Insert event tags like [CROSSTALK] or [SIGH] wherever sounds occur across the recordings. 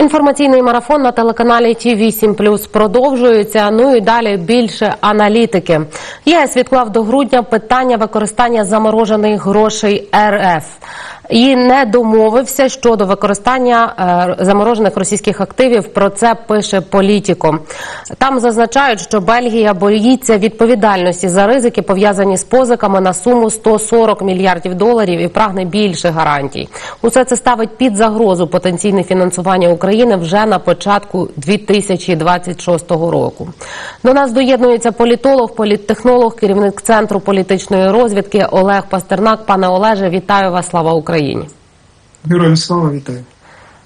Інформаційний марафон на телеканалі Ті 8 продовжується. Ну і далі більше аналітики. ЄС відклав до грудня питання використання заморожених грошей РФ і не домовився щодо використання е, заморожених російських активів. Про це пише Політіко. Там зазначають, що Бельгія боїться відповідальності за ризики, пов'язані з позиками на суму 140 мільярдів доларів і прагне більше гарантій. Усе це ставить під загрозу потенційне фінансування України вже на початку 2026 року. До нас доєднується політолог, політтехнолог, керівник центру політичної розвідки Олег Пастернак. Пане Олеже, вітаю вас! Слава Україні! Героям слава вітаю.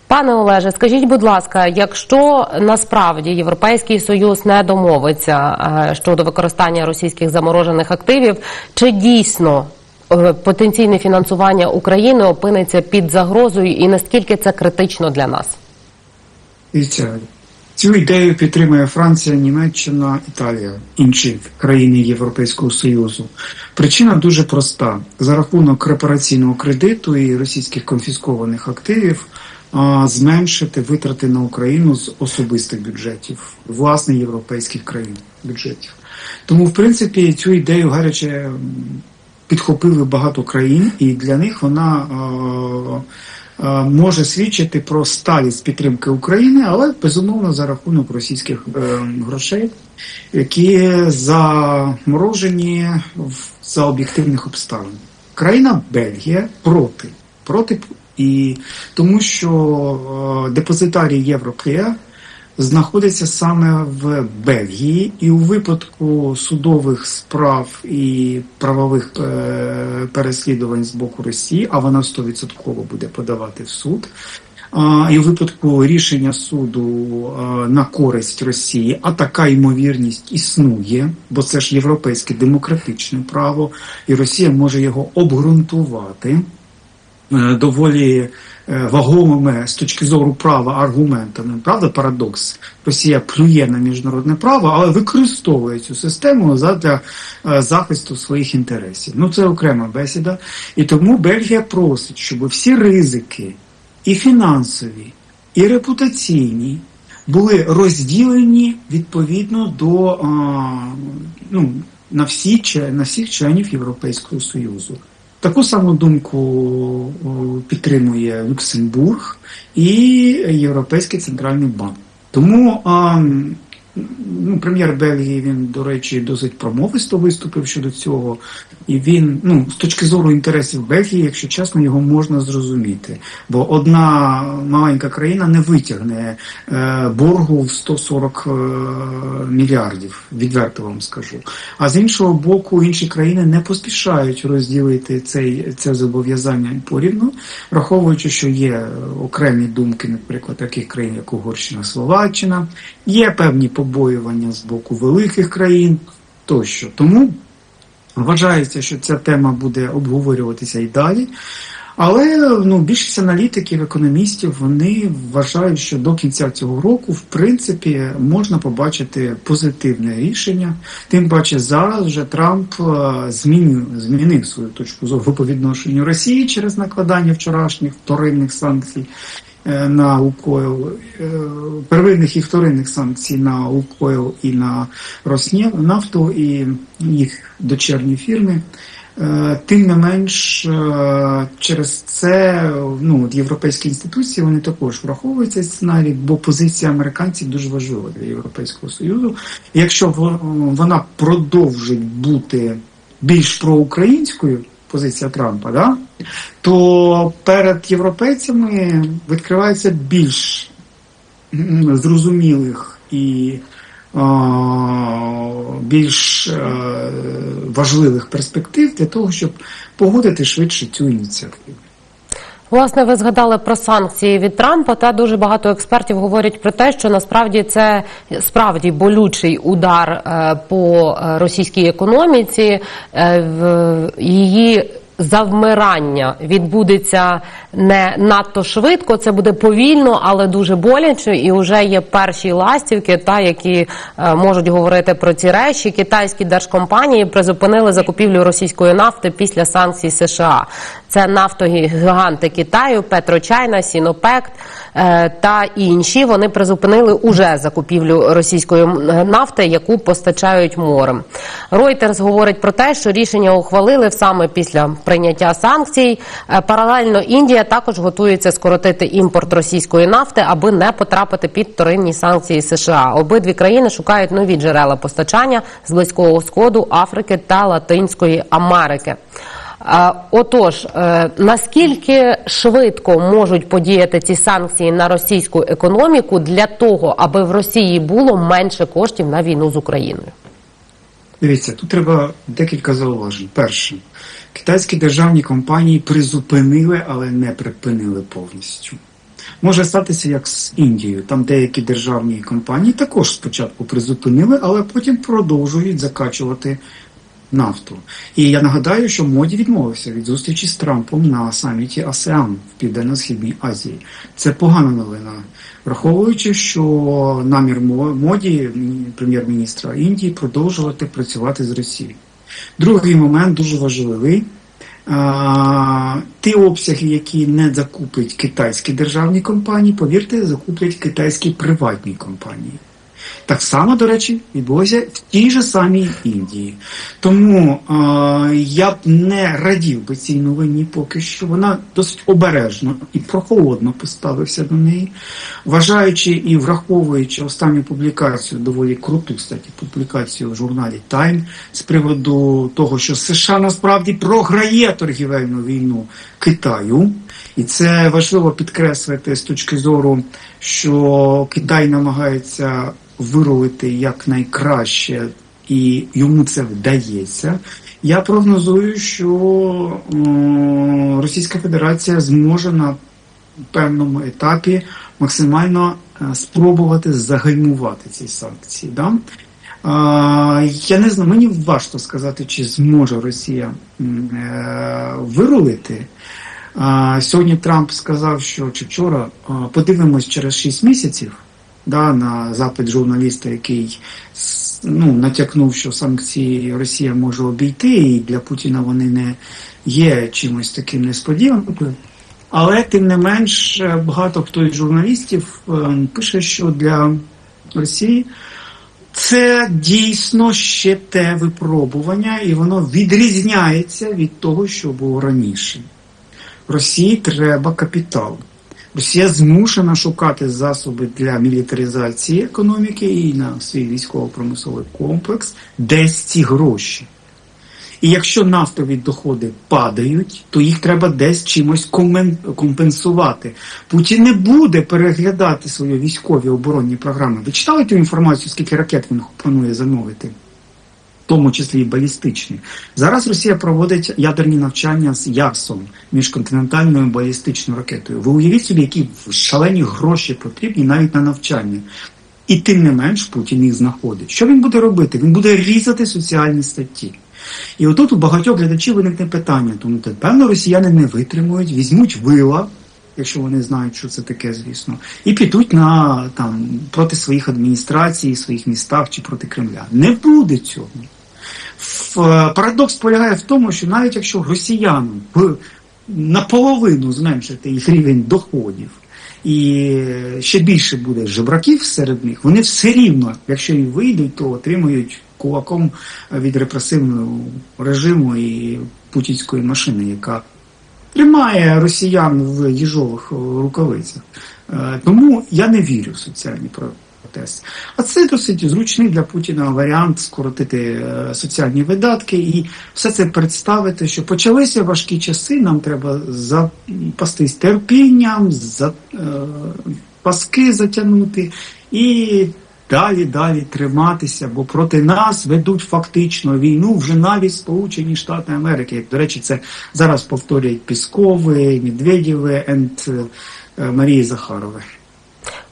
Пане Олеже, скажіть, будь ласка, якщо насправді Європейський Союз не домовиться е, щодо використання російських заморожених активів, чи дійсно е, потенційне фінансування України опиниться під загрозою, і наскільки це критично для нас? Дивіться, цю ідею підтримує Франція, Німеччина, Італія, інші країни Європейського Союзу. Причина дуже проста: за рахунок репараційного кредиту і російських конфіскованих активів. Зменшити витрати на Україну з особистих бюджетів, власне європейських країн бюджетів. Тому, в принципі, цю ідею гаряче підхопили багато країн, і для них вона може свідчити про сталість підтримки України, але безумовно за рахунок російських е, грошей, які заморожені в- за об'єктивних обставин. Країна Бельгія проти. Проти і тому, що е, депозитарій Євроклея знаходиться саме в Бельгії, і у випадку судових справ і правових е, переслідувань з боку Росії, а вона 100% буде подавати в суд. І у випадку рішення суду е, на користь Росії, а така ймовірність існує, бо це ж європейське демократичне право, і Росія може його обґрунтувати доволі е, вагомими з точки зору права аргументами. Правда, парадокс? Росія плює на міжнародне право, але використовує цю систему задля е, захисту своїх інтересів. Ну це окрема бесіда. І тому Бельгія просить, щоб всі ризики, і фінансові, і репутаційні, були розділені відповідно до ну, на всі на всіх членів Європейського Союзу. Таку саму думку підтримує Люксембург і Європейський центральний банк. Тому ну, прем'єр Бельгії він, до речі, досить промовисто виступив щодо цього. І він, ну, з точки зору інтересів Бельгії, якщо чесно, його можна зрозуміти. Бо одна маленька країна не витягне е, боргу в 140 е, мільярдів, відверто вам скажу. А з іншого боку, інші країни не поспішають розділити цей, це зобов'язання порівну, враховуючи, що є окремі думки, наприклад, таких країн, як Угорщина, Словаччина, є певні побоювання з боку великих країн тощо. Тому Вважається, що ця тема буде обговорюватися і далі. Але ну, більшість аналітиків, економістів, вони вважають, що до кінця цього року, в принципі, можна побачити позитивне рішення. Тим паче, зараз вже Трамп е, змінив, змінив свою точку зору по відношенню Росії через накладання вчорашніх вторинних санкцій на Лукойл, е, первинних і вторинних санкцій на Лукойл і на Роснефту і їх дочерні фірми. Е, Тим не менш, е, через це ну, європейські інституції вони також враховують цей сценарій, бо позиція американців дуже важлива для Європейського Союзу. Якщо во- вона продовжить бути більш проукраїнською, позиція Трампа, да, то перед європейцями відкривається більш зрозумілих і більш е, важливих перспектив для того, щоб погодити швидше цю ініціативу. Власне, ви згадали про санкції від Трампа. Та дуже багато експертів говорять про те, що насправді це справді болючий удар е, по е, російській економіці. Е, її завмирання відбудеться не надто швидко. Це буде повільно, але дуже боляче. І вже є перші ластівки, та які е, можуть говорити про ці речі. Китайські держкомпанії призупинили закупівлю російської нафти після санкцій США. Це нафтогіганти Китаю, Петрочайна, Сінопект е, та інші. Вони призупинили уже закупівлю російської нафти, яку постачають морем. Reuters говорить про те, що рішення ухвалили саме після прийняття санкцій. Е, Паралельно Індія також готується скоротити імпорт російської нафти, аби не потрапити під вторинні санкції США. Обидві країни шукають нові джерела постачання з близького сходу, Африки та Латинської Америки. Е, Отож, е, наскільки швидко можуть подіяти ці санкції на російську економіку для того, аби в Росії було менше коштів на війну з Україною? Дивіться, тут треба декілька зауважень. Перше, китайські державні компанії призупинили, але не припинили повністю. Може статися як з Індією. Там деякі державні компанії також спочатку призупинили, але потім продовжують закачувати нафту. І я нагадаю, що моді відмовився від зустрічі з Трампом на саміті АСЕАН в Південно-Східній Азії. Це погана новина, враховуючи, що намір моді, прем'єр-міністра Індії, продовжувати працювати з Росією. Другий момент дуже важливий. Ті обсяги, які не закупить китайські державні компанії, повірте, закуплять китайські приватні компанії. Так само, до речі, відбулося в тій же самій Індії. Тому е, я б не радів би цій новині поки що. Вона досить обережно і прохолодно поставився до неї, вважаючи і враховуючи останню публікацію, доволі круту статі, публікацію в журналі Time з приводу того, що США насправді програє торгівельну війну Китаю. І це важливо підкреслити з точки зору, що Китай намагається вирулити якнайкраще, і йому це вдається. Я прогнозую, що Російська Федерація зможе на певному етапі максимально е, спробувати загальмувати ці санкції. Да? Я не знаю, мені важко сказати, чи зможе Росія е, вирулити. Сьогодні Трамп сказав, що чи вчора подивимось через 6 місяців да, на запит журналіста, який ну, натякнув, що санкції Росія може обійти, і для Путіна вони не є чимось таким несподіванкою. Але тим не менш багато хто із журналістів е, пише, що для Росії це дійсно ще те випробування, і воно відрізняється від того, що було раніше. Росії треба капітал. Росія змушена шукати засоби для мілітаризації економіки і на свій військово-промисловий комплекс, десь ці гроші. І якщо нафтові доходи падають, то їх треба десь чимось компенсувати. Путін не буде переглядати свої військові оборонні програми. Ви читали ту інформацію, скільки ракет він планує замовити? Тому числі і балістичні. Зараз Росія проводить ядерні навчання з Ярсом, міжконтинентальною балістичною ракетою. Ви уявіть собі, які шалені гроші потрібні навіть на навчання. І тим не менш Путін їх знаходить. Що він буде робити? Він буде різати соціальні статті. І отут у багатьох глядачів виникне питання, тому що, певно, росіяни не витримують, візьмуть вила, якщо вони знають, що це таке, звісно, і підуть на там проти своїх адміністрацій, своїх містах чи проти Кремля. Не буде цього. Е, Парадокс полягає в тому, що навіть якщо росіянам наполовину зменшити їх рівень доходів, і ще більше буде жебраків серед них, вони все рівно, якщо і вийдуть, то отримують кулаком від репресивного режиму і путінської машини, яка тримає росіян в їжових рукавицях. Е, Тому я не вірю в соціальні протести. А це досить зручний для Путіна варіант скоротити е, соціальні видатки і все це представити, що почалися важкі часи. Нам треба запастись терпінням, за, е, паски затягнути і. Далі, далі триматися, бо проти нас ведуть фактично війну вже навіть Сполучені Штати Америки. Як, до речі, це зараз повторюють Піскови, Медведєви і Марії Захарови.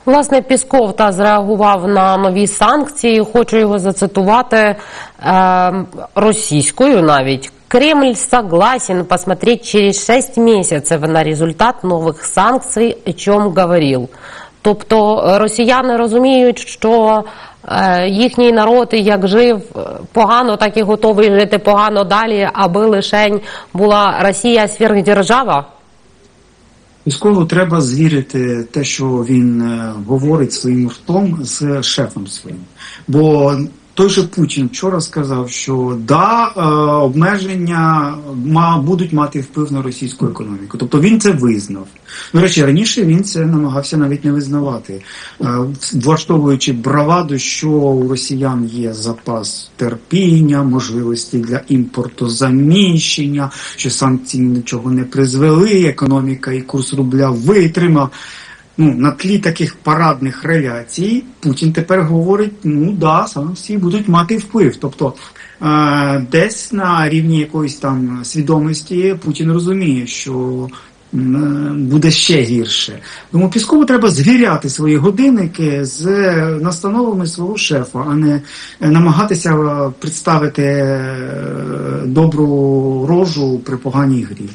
Власне, Пісков та зреагував на нові санкції. Хочу його зацитувати е, російською навіть. Кремль согласен посмотреть через 6 месяцев на результат нових санкцій, о чому говорив. Тобто росіяни розуміють, що е, їхній народ як жив погано, так і готовий жити погано далі, аби лишень була Росія сверхдержава. Військову треба звірити те, що він е, говорить своїм ртом з шефом своїм. Бо той же Путін вчора сказав, що да, е, обмеження будуть мати вплив на російську економіку. Тобто він це визнав. До речі, раніше він це намагався навіть не визнавати, е, влаштовуючи браваду, що у росіян є запас терпіння, можливості для імпортозаміщення, що санкції нічого не призвели, економіка і курс рубля витримав. Ну, на тлі таких парадних реляцій Путін тепер говорить: ну да, санкції будуть мати вплив. Тобто е, десь на рівні якоїсь там свідомості Путін розуміє, що е, буде ще гірше. Тому Піскову треба звіряти свої годинники з настановами свого шефа, а не е, намагатися е, представити е, добру рожу при поганій грі.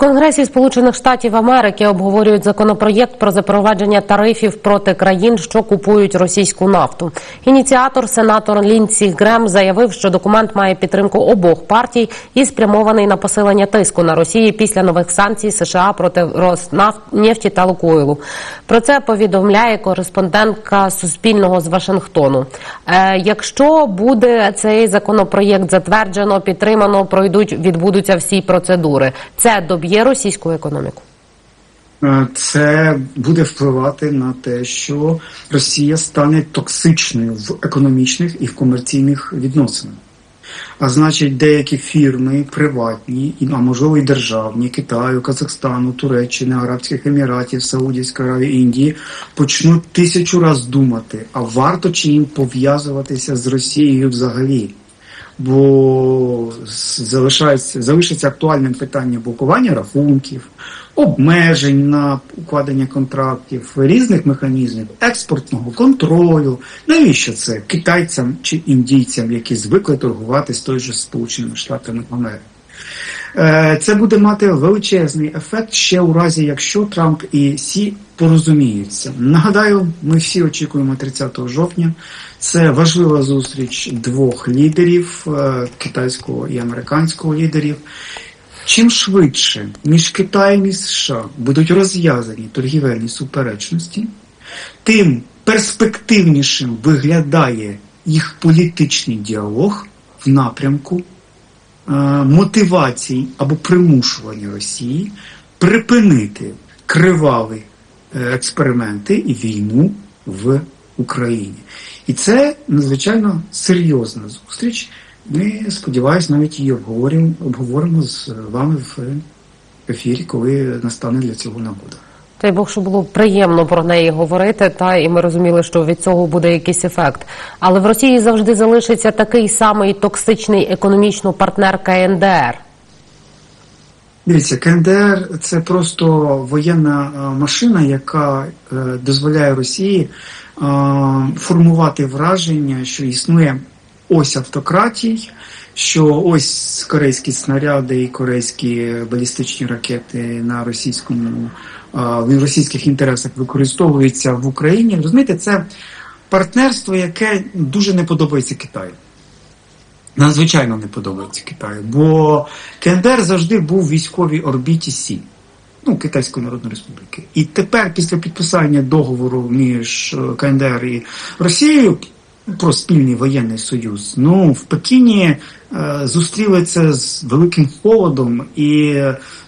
Конгресі Сполучених Штатів Америки обговорюють законопроєкт про запровадження тарифів проти країн, що купують російську нафту. Ініціатор сенатор Лінсі Грем заявив, що документ має підтримку обох партій і спрямований на посилення тиску на Росії після нових санкцій США проти Роснефті та Лукойлу. Про це повідомляє кореспондентка Суспільного з Вашингтону. Е, якщо буде цей законопроєкт затверджено, підтримано, пройдуть, відбудуться всі процедури. Це доб'є російську економіку. Е, Це буде впливати на те, що Росія стане токсичною в економічних і в комерційних відносинах. А значить, деякі фірми приватні, а можливо і державні Китаю, Казахстану, Туреччини, Арабських Еміратів, Саудівської Аравії, Індії почнуть тисячу раз думати, а варто чи їм пов'язуватися з Росією взагалі. Бо залишається залишиться актуальним питання блокування рахунків, обмежень на укладення контрактів, різних механізмів експортного контролю. Навіщо це китайцям чи індійцям, які звикли торгувати з той же Сполученими Штатами Америки? Е, Це буде мати величезний ефект ще у разі, якщо Трамп і Сі порозуміються. Нагадаю, ми всі очікуємо 30 жовтня. Це важлива зустріч двох лідерів е, китайського і американського лідерів. Чим швидше між Китаєм і США будуть розв'язані торгівельні суперечності, тим перспективнішим виглядає їх політичний діалог в напрямку е, мотивації або примушування Росії припинити криваві е, експерименти і війну в Україні. І це надзвичайно серйозна зустріч. Ми, сподіваюся, навіть її обговоримо, обговоримо з вами в ефірі, коли настане для цього нагода. Дай Бог, що було приємно про неї говорити, та і ми розуміли, що від цього буде якийсь ефект. Але в Росії завжди залишиться такий самий токсичний економічно партнер КНДР. Дивіться, КНДР це просто воєнна е, машина, яка е, дозволяє Росії е, формувати враження, що існує ось автократій, що ось корейські снаряди і корейські балістичні ракети на російському в російських інтересах використовуються в Україні. Розумієте, це партнерство, яке дуже не подобається Китаю. Надзвичайно не подобається Китаю, бо КНДР завжди був в військовій орбіті Сі, ну, Китайської Народної Республіки. І тепер, після підписання договору між КНДР і Росією про спільний воєнний союз, ну в Пекіні е, зустріли з великим холодом, і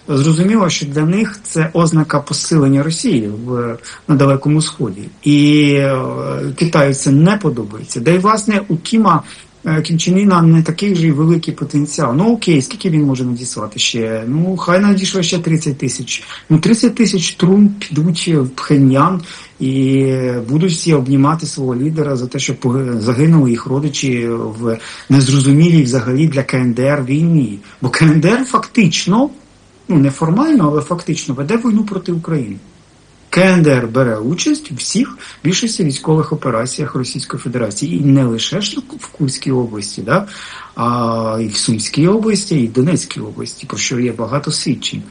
зрозуміло, що для них це ознака посилення Росії в на далекому сході, і е, Китаю це не подобається. Да й власне у Кіма. Кім Чен Іна не такий вже й великий потенціал. Ну окей, скільки він може надіслати ще? Ну хай надійшло ще 30 тисяч. Ну 30 тисяч трун підуть в Пхеньян і будуть всі обнімати свого лідера за те, що загинули їх родичі в незрозумілій взагалі для КНДР війні. Бо КНДР фактично, ну не формально, але фактично веде війну проти України. КНДР бере участь у всіх більшості військових операціях Російської Федерації, і не лише в Курській області, да, а і в Сумській області, і в Донецькій області, про що є багато свідчень.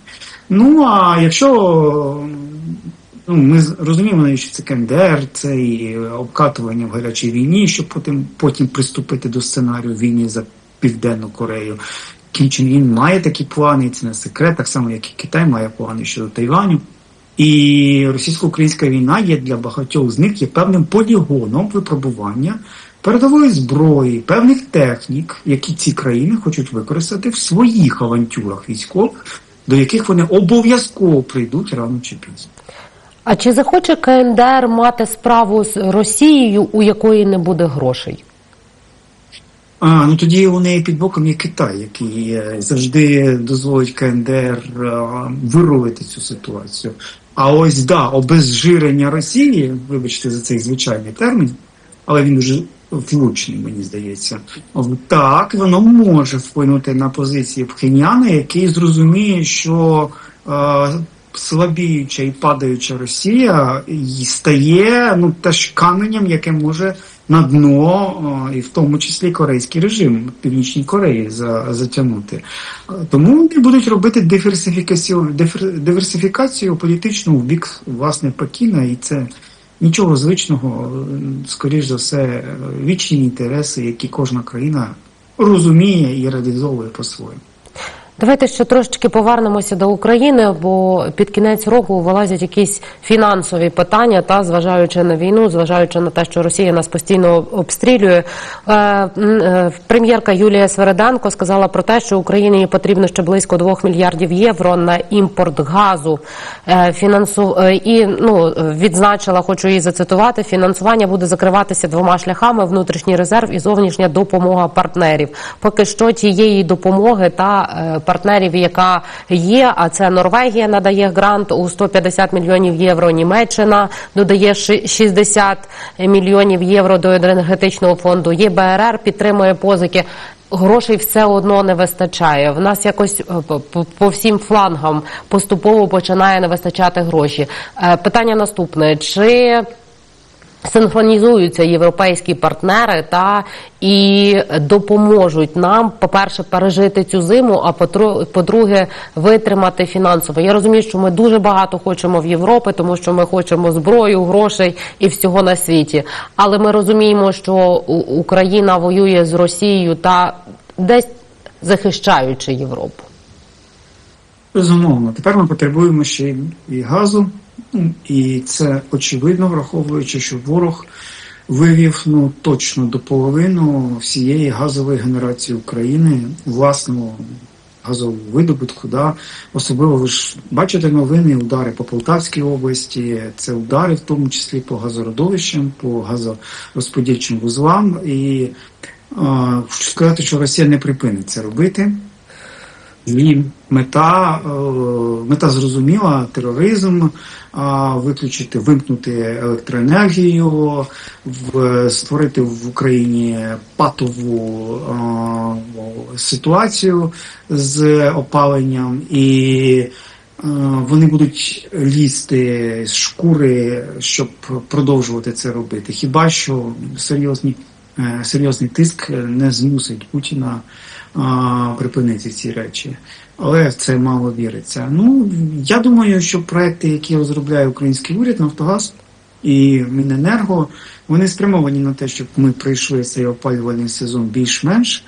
Ну а якщо ну, ми розуміємо, що це КНДР, це і обкатування в гарячій війні, щоб потім, потім приступити до сценарію війни за Південну Корею. Кім Чен Ін має такі плани, і це не секрет, так само як і Китай має плани щодо Тайваню. І російсько-українська війна є для багатьох з них є певним полігоном випробування передової зброї, певних технік, які ці країни хочуть використати в своїх авантюрах військових, до яких вони обов'язково прийдуть рано чи пізно. А чи захоче КНДР мати справу з Росією, у якої не буде грошей? А, ну тоді у неї під боком є Китай, який е, завжди дозволить КНДР е, вирулити цю ситуацію. А ось да, обезжирення Росії, вибачте за цей звичайний термін, але він дуже влучний, мені здається. Так, воно може вплинути на позиції Пхеняна, який зрозуміє, що е, слабіюча і падаюча Росія і стає ну теж каменем, яке може на дно, е, і в тому числі корейський режим Північній Кореї за, затягнути. Е, Тому вони будуть робити диверсифікацію, диверсифікацію політичну в бік власне Пекіна, і це нічого звичного, скоріш за все, вічні інтереси, які кожна країна розуміє і реалізовує по-своєму. Давайте ще трошечки повернемося до України, бо під кінець року вилазять якісь фінансові питання, та зважаючи на війну, зважаючи на те, що Росія нас постійно обстрілює. Е, е, Прем'єрка Юлія Свереденко сказала про те, що Україні потрібно ще близько 2 мільярдів євро на імпорт газу. Е, Фінансу е, і ну відзначила, хочу її зацитувати. Фінансування буде закриватися двома шляхами: внутрішній резерв і зовнішня допомога партнерів. Поки що тієї допомоги та е, партнерів, яка є, а це Норвегія надає грант у 150 мільйонів євро. Німеччина додає ши- 60 мільйонів євро до енергетичного фонду. ЄБРР підтримує позики. Грошей все одно не вистачає. В нас якось е, по всім флангам поступово починає не вистачати гроші. Е, Питання наступне: чи синхронізуються європейські партнери та і допоможуть нам, по-перше, пережити цю зиму, а по-друге, витримати фінансово. Я розумію, що ми дуже багато хочемо в Європи, тому що ми хочемо зброю, грошей і всього на світі. Але ми розуміємо, що Україна воює з Росією та десь захищаючи Європу. Безумовно, тепер ми потребуємо ще і газу, і це очевидно, враховуючи, що ворог вивів ну точно до половини всієї газової генерації України власного газового видобутку. Да? Особливо ви ж бачите новини, удари по Полтавській області, це удари, в тому числі по газородовищам, по газорозподільчим вузлам. І е, сказати, що Росія не припинить це робити. Її мета, е, мета зрозуміла, тероризм, виключити, вимкнути електроенергію, створити в Україні патову ситуацію з опаленням, і е, вони будуть лізти з шкури, щоб продовжувати це робити. Хіба що серйозні, е, серйозний тиск не змусить Путіна припинити ці речі. Але в це мало віриться. Ну я думаю, що проекти, які розробляє український уряд, Нафтогаз і Міненерго, вони спрямовані на те, щоб ми пройшли цей опалювальний сезон більш-менш.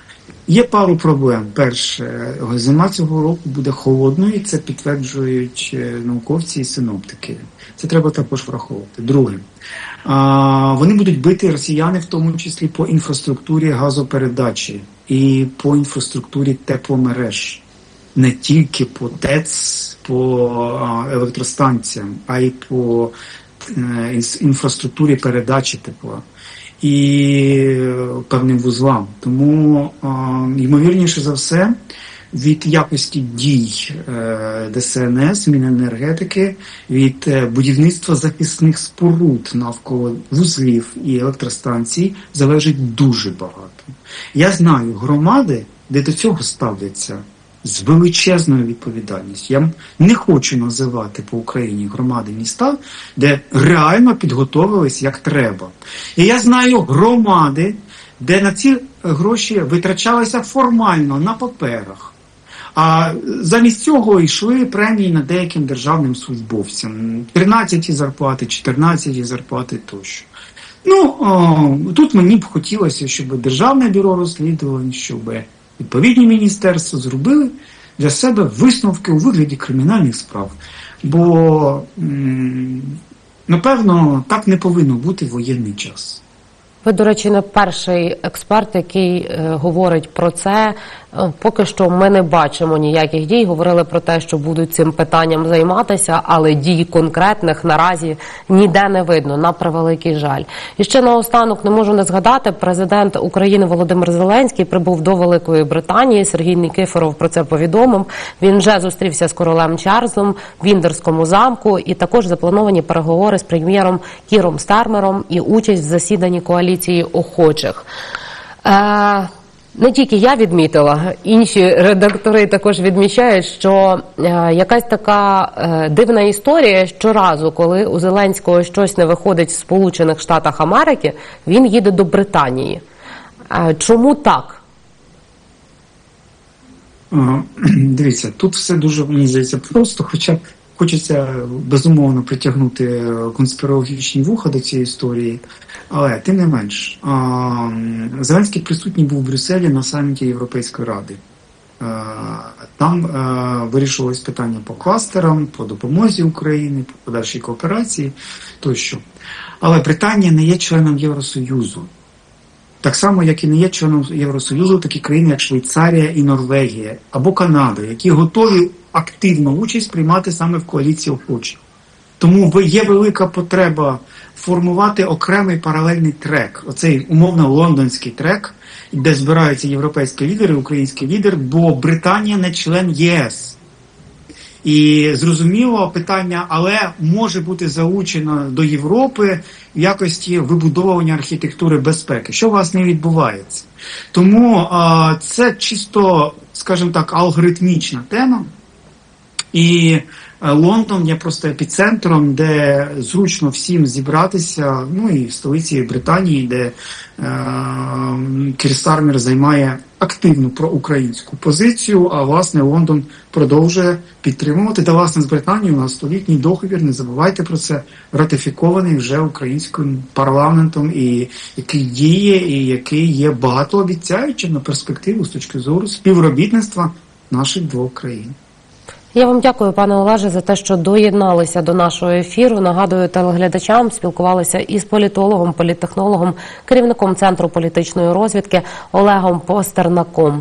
Є пару проблем. Перше, зима цього року буде холодною, це підтверджують е, науковці і синоптики. Це треба також враховувати. Друге, вони будуть бити росіяни, в тому числі по інфраструктурі газопередачі і по інфраструктурі тепломереж. Не тільки по ТЕЦ, по електростанціям, а й по е, інфраструктурі передачі тепла і певним вузлам. Тому, ймовірніше за все, від якості дій е, ДСНС, Міненергетики, від е, будівництва захисних споруд навколо вузлів і електростанцій залежить дуже багато. Я знаю громади, де до цього ставляться з величезною відповідальністю. Я не хочу називати по Україні громади міста, де реально підготовились як треба. І я знаю громади, де на ці гроші витрачалися формально на паперах. А замість цього йшли премії на деяким державним службовцям. 13 зарплати, 14 зарплати тощо. Ну, о, тут мені б хотілося, щоб Державне бюро розслідувань, щоб відповідні міністерства зробили для себе висновки у вигляді кримінальних справ. Бо, напевно, так не повинно бути в воєнний час. Ви, до речі, не перший експерт, який е, говорить про це. Е, Поки що ми не бачимо ніяких дій. Говорили про те, що будуть цим питанням займатися, але дій конкретних наразі ніде не видно. На превеликий жаль. І ще наостанок не можу не згадати. Президент України Володимир Зеленський прибув до Великої Британії. Сергій Нікифоров про це повідомив. Він вже зустрівся з королем Чарльзом в Віндерському замку, і також заплановані переговори з прем'єром Кіром Стармером і участь в засіданні коаліції охочих. Е, не тільки я відмітила, інші редактори також відмічають, що е, якась така е, дивна історія. Щоразу, коли у Зеленського щось не виходить в Сполучених Штатах Америки, він їде до Британії. Е, чому так? [CLEARS THROAT] Дивіться, тут все дуже мені здається просто, хоча хочеться безумовно притягнути конспірологічні вуха до цієї історії, але тим не менш, Зеленський присутній був в Брюсселі на саміті Європейської ради. Там е, вирішувалось питання по кластерам, по допомозі Україні, по подальшій кооперації тощо. Але Британія не є членом Євросоюзу. Так само, як і не є членом Євросоюзу, такі країни, як Швейцарія і Норвегія або Канада, які готові активно участь приймати саме в коаліції охочих. Тому є велика потреба формувати окремий паралельний трек, оцей умовно лондонський трек, де збираються європейські лідери, український лідер, бо Британія не член ЄС. І зрозуміло питання, але може бути залучено до Європи в якості вибудовування архітектури безпеки, що власне відбувається. Тому а, це чисто, скажімо так, алгоритмічна тема. І е, Лондон є просто епіцентром, де зручно всім зібратися. Ну і в столиці Британії, де е, Кір Стармер займає активну проукраїнську позицію. А власне Лондон продовжує підтримувати. Та власне з Британією у нас столітній договір. Не забувайте про це, ратифікований вже українським парламентом, і який діє, і який є багатообіцяючим на перспективу з точки зору співробітництва наших двох країн. Я вам дякую, пане Олеже, за те, що доєдналися до нашого ефіру. Нагадую телеглядачам, спілкувалися із політологом, політтехнологом, керівником центру політичної розвідки Олегом Постернаком.